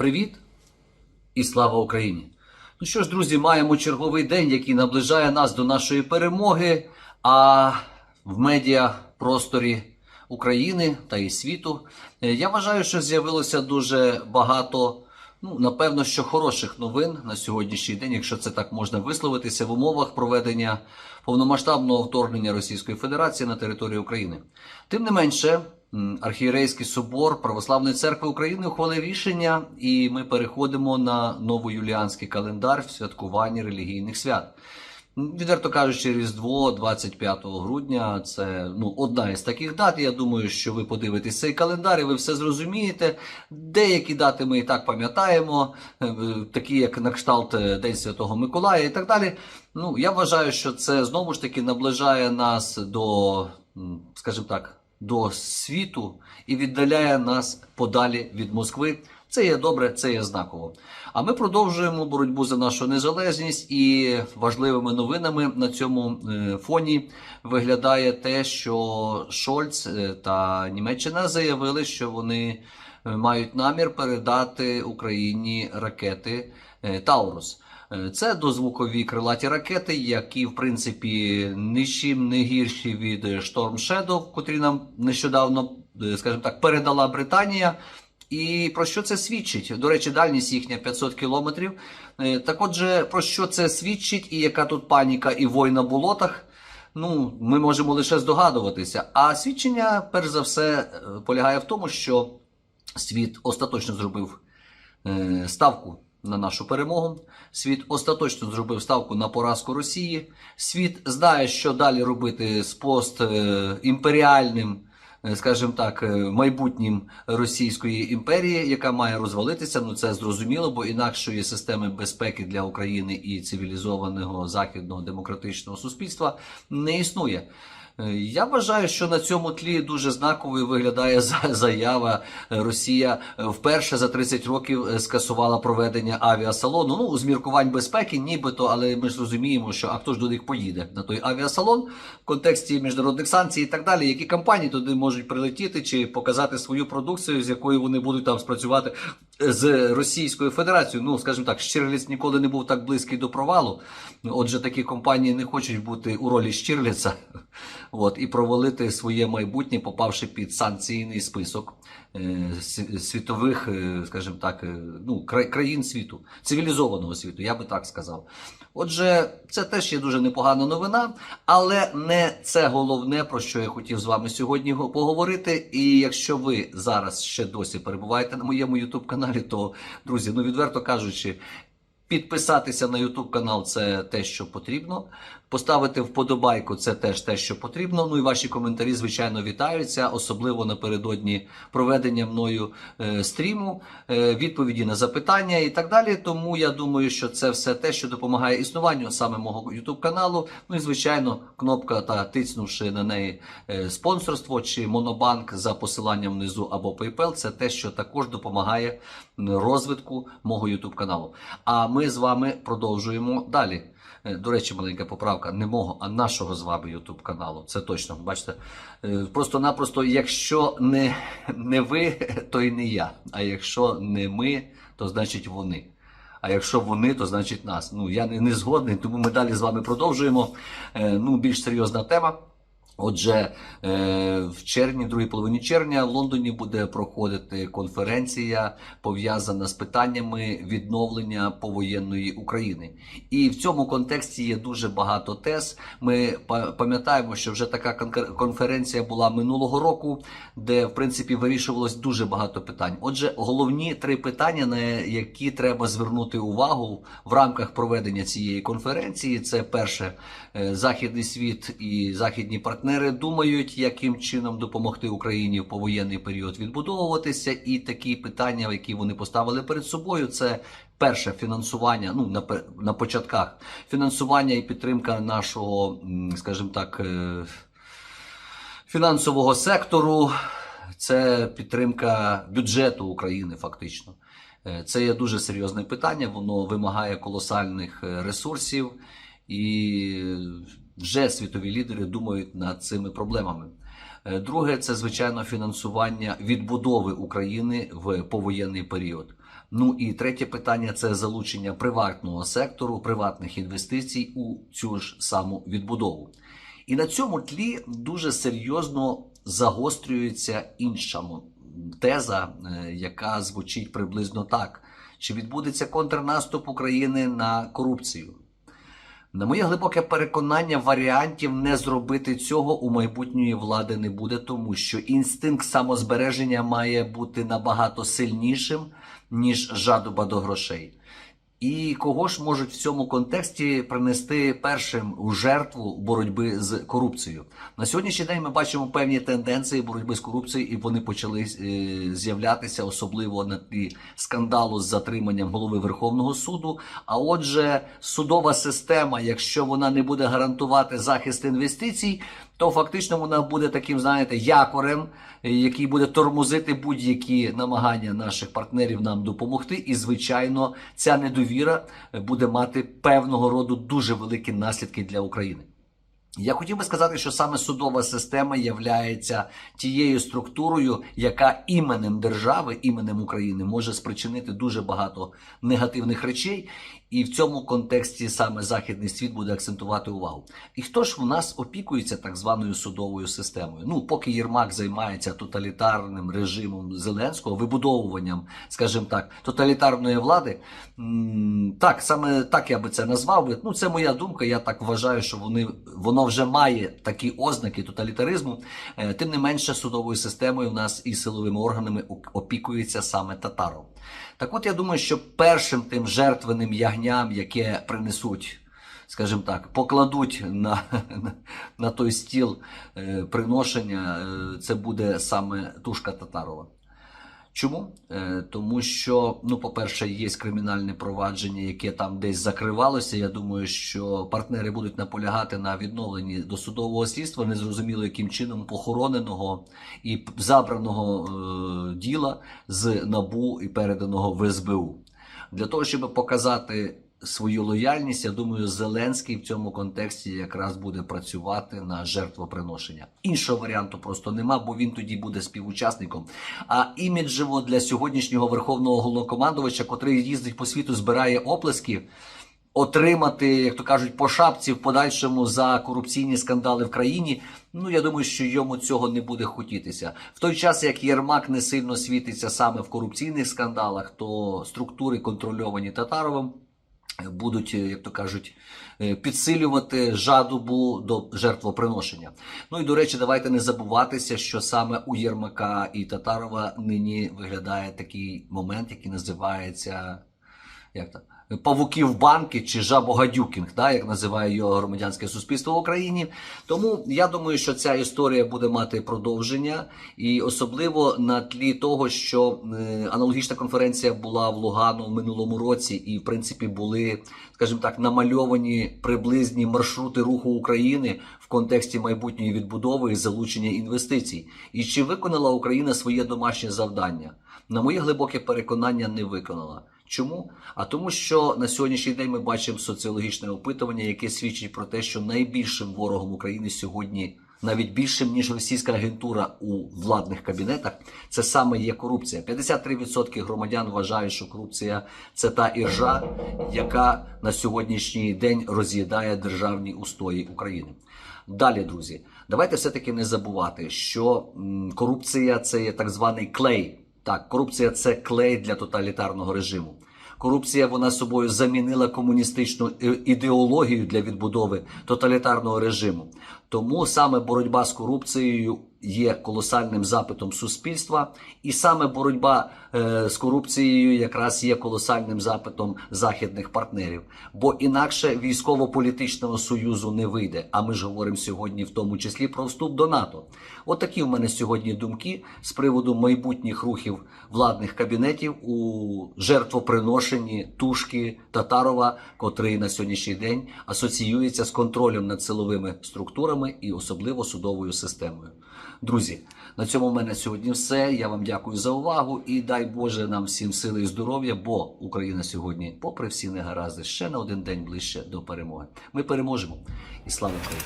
Привіт і слава Україні! Ну що ж, друзі, маємо черговий день, який наближає нас до нашої перемоги. А в медіапросторі України та і світу е, я вважаю, що з'явилося дуже багато. Ну, напевно, що хороших новин на сьогоднішній день, якщо це так можна висловитися, в умовах проведення повномасштабного вторгнення Російської Федерації на територію України. Тим не менше, архієрейський собор Православної церкви України ухвалив рішення, і ми переходимо на новоюліанський календар в святкуванні релігійних свят. Відверто кажучи, Різдво 25 грудня це ну, одна із таких дат. Я думаю, що ви подивитесь цей календар і ви все зрозумієте. Деякі дати ми і так пам'ятаємо, е, такі як на кшталт е, День Святого Миколая і так далі. Ну, я вважаю, що це знову ж таки наближає нас до, скажімо так, до світу і віддаляє нас подалі від Москви. Це є добре, це є знаково. А ми продовжуємо боротьбу за нашу незалежність і важливими новинами на цьому е, фоні виглядає те, що Шольц е, та Німеччина заявили, що вони е, мають намір передати Україні ракети Таурус. Е, Це дозвукові крилаті ракети, які в принципі нічим не гірші від Storm Shadow, котрі нам нещодавно, е, скажімо так, передала Британія. І про що це свідчить? До речі, дальність їхня 500 кілометрів. Е, Так отже, про що це свідчить і яка тут паніка і вой на болотах? Ну, ми можемо лише здогадуватися. А свідчення, перш за все, е, полягає в тому, що світ остаточно зробив е, ставку на нашу перемогу. Світ остаточно зробив ставку на поразку Росії. Світ знає, що далі робити з постімперіальним, е, скажімо так, е, майбутнім Російської імперії, яка має розвалитися. Ну це зрозуміло, бо інакшої системи безпеки для України і цивілізованого західного демократичного суспільства не існує. Е, Я вважаю, що на цьому тлі дуже знаковою виглядає за- заява е, Росія е, вперше за 30 років скасувала проведення авіасалону. Ну, з міркувань безпеки, нібито, але ми ж розуміємо, що а хто ж до них поїде на той авіасалон в контексті міжнародних санкцій і так далі. Які компанії туди можуть прилетіти чи показати свою продукцію, з якою вони будуть там спрацювати з Російською Федерацією. Ну, скажімо так, Щирліц ніколи не був так близький до провалу. Отже, такі компанії не хочуть бути у ролі Щирліца от, і провалити своє майбутнє, попавши під санкційний список світових, е, скажімо так, е, ну, країн світу, цивілізованого світу, я би так сказав. Отже, це теж є дуже непогана новина, але не це головне, про що я хотів з вами сьогодні поговорити. І якщо ви зараз ще досі перебуваєте на моєму youtube каналі, то друзі, ну відверто кажучи, Підписатися на YouTube канал це те, що потрібно. Поставити вподобайку це теж те, що потрібно. Ну і ваші коментарі, звичайно, вітаються, особливо напередодні проведення мною е, стріму, е, відповіді на запитання і так далі. Тому я думаю, що це все те, що допомагає існуванню саме мого YouTube каналу. Ну і звичайно, кнопка та тицнувши на неї е, спонсорство чи монобанк за посиланням внизу або PayPal, це те, що також допомагає розвитку мого YouTube каналу. А ми з вами продовжуємо далі. Е, До речі, маленька поправка не мого, а нашого з вами YouTube каналу. Це точно. Бачите, Е, просто-напросто, якщо не, не ви, то й не я. А якщо не ми, то значить вони. А якщо вони, то значить нас. Ну я не, не згодний, тому ми далі з вами продовжуємо. Е, ну, більш серйозна тема. Отже, е, в червні, другій половині червня, в Лондоні буде проходити конференція, пов'язана з питаннями відновлення повоєнної України. І в цьому контексті є дуже багато тез. Ми па- пам'ятаємо, що вже така конференція була минулого року, де в принципі вирішувалось дуже багато питань. Отже, головні три питання, на які треба звернути увагу в рамках проведення цієї конференції, це перше, е, західний світ і західні партнери думають, яким чином допомогти Україні в повоєнний період відбудовуватися, і такі питання, які вони поставили перед собою, це перше фінансування. Ну на на початках фінансування і підтримка нашого, скажімо так. е, Фінансового сектору це підтримка бюджету України, фактично. Е, Це є дуже серйозне питання, воно вимагає колосальних е, ресурсів, і вже світові лідери думають над цими проблемами. Е, Друге, це звичайно фінансування відбудови України в повоєнний період. Ну і третє питання це залучення приватного сектору, приватних інвестицій у цю ж саму відбудову. І на цьому тлі дуже серйозно загострюється інша теза, е, яка звучить приблизно так: чи відбудеться контрнаступ України на корупцію? На моє глибоке переконання, варіантів не зробити цього у майбутньої влади не буде, тому що інстинкт самозбереження має бути набагато сильнішим, ніж жадоба до грошей. І кого ж можуть в цьому контексті принести першим у жертву боротьби з корупцією? На сьогоднішній день ми бачимо певні тенденції боротьби з корупцією, і вони почали е, з'являтися особливо на тлі скандалу з затриманням голови Верховного суду. А отже, судова система, якщо вона не буде гарантувати захист інвестицій, то фактично вона буде таким, знаєте, якорем, який буде тормозити будь-які намагання наших партнерів нам допомогти. І, звичайно, ця недовіра е, буде мати певного роду дуже великі наслідки для України. Я хотів би сказати, що саме судова система являється тією структурою, яка іменем держави, іменем України може спричинити дуже багато негативних речей, і в цьому контексті саме західний світ буде акцентувати увагу. І хто ж в нас опікується так званою судовою системою? Ну, поки Єрмак займається тоталітарним режимом Зеленського, вибудовуванням, скажімо так, тоталітарної влади, так саме так я би це назвав. Ну, це моя думка. Я так вважаю, що вони воно вже має такі ознаки тоталітаризму. Е, Тим не менше, судовою системою в нас і силовими органами опікується саме Татаров. Так от я думаю, що першим тим жертвеним ягням, яке принесуть, скажімо так, покладуть на, на, на той стіл е, приношення, е, це буде саме тушка Татарова. Чому? Е, тому що, ну, по-перше, є кримінальне провадження, яке там десь закривалося. Я думаю, що партнери будуть наполягати на відновленні досудового слідства, незрозуміло яким чином похороненого і забраного е, діла з набу і переданого в СБУ. Для того, щоб показати свою лояльність, я думаю, Зеленський в цьому контексті якраз буде працювати на жертвоприношення. Іншого варіанту просто нема, бо він тоді буде співучасником. А іміджево для сьогоднішнього верховного головнокомандувача, котрий їздить по світу, збирає оплески. Отримати, як то кажуть, по шапці в подальшому за корупційні скандали в країні. Ну я думаю, що йому цього не буде хотітися. В той час як Єрмак не сильно світиться саме в корупційних скандалах, то структури контрольовані Татаровим будуть, як то кажуть, е, підсилювати жадобу до жертвоприношення. Ну і до речі, давайте не забуватися, що саме у Єрмака і Татарова нині виглядає такий момент, який називається як то. Павуків банки чи жабогадюкінг, да, як називає його громадянське суспільство в Україні. Тому я думаю, що ця історія буде мати продовження, і особливо на тлі того, що е, аналогічна конференція була в Лугану в минулому році, і в принципі були, скажімо так, намальовані приблизні маршрути руху України в контексті майбутньої відбудови і залучення інвестицій. І чи виконала Україна своє домашнє завдання? На моє глибоке переконання, не виконала. Чому? А тому, що на сьогоднішній день ми бачимо соціологічне опитування, яке свідчить про те, що найбільшим ворогом України сьогодні, навіть більшим ніж російська агентура у владних кабінетах, це саме є корупція. 53% громадян вважають, що корупція це та іржа, яка на сьогоднішній день роз'їдає державні устої України. Далі, друзі, давайте все-таки не забувати, що корупція це є так званий клей. Так, корупція це клей для тоталітарного режиму. Корупція вона собою замінила комуністичну е, ідеологію для відбудови тоталітарного режиму. Тому саме боротьба з корупцією є колосальним запитом суспільства, і саме боротьба е, з корупцією якраз є колосальним запитом західних партнерів. Бо інакше військово-політичного союзу не вийде. А ми ж говоримо сьогодні, в тому числі, про вступ до НАТО. От такі в мене сьогодні думки з приводу майбутніх рухів владних кабінетів у жертвоприношенні тушки Татарова, котрий на сьогоднішній день асоціюється з контролем над силовими структурами і особливо судовою системою. Друзі, на цьому в мене сьогодні все. Я вам дякую за увагу і дай Боже нам всім сили і здоров'я, бо Україна сьогодні, попри всі негаразди, ще на один день ближче до перемоги. Ми переможемо і слава Україні!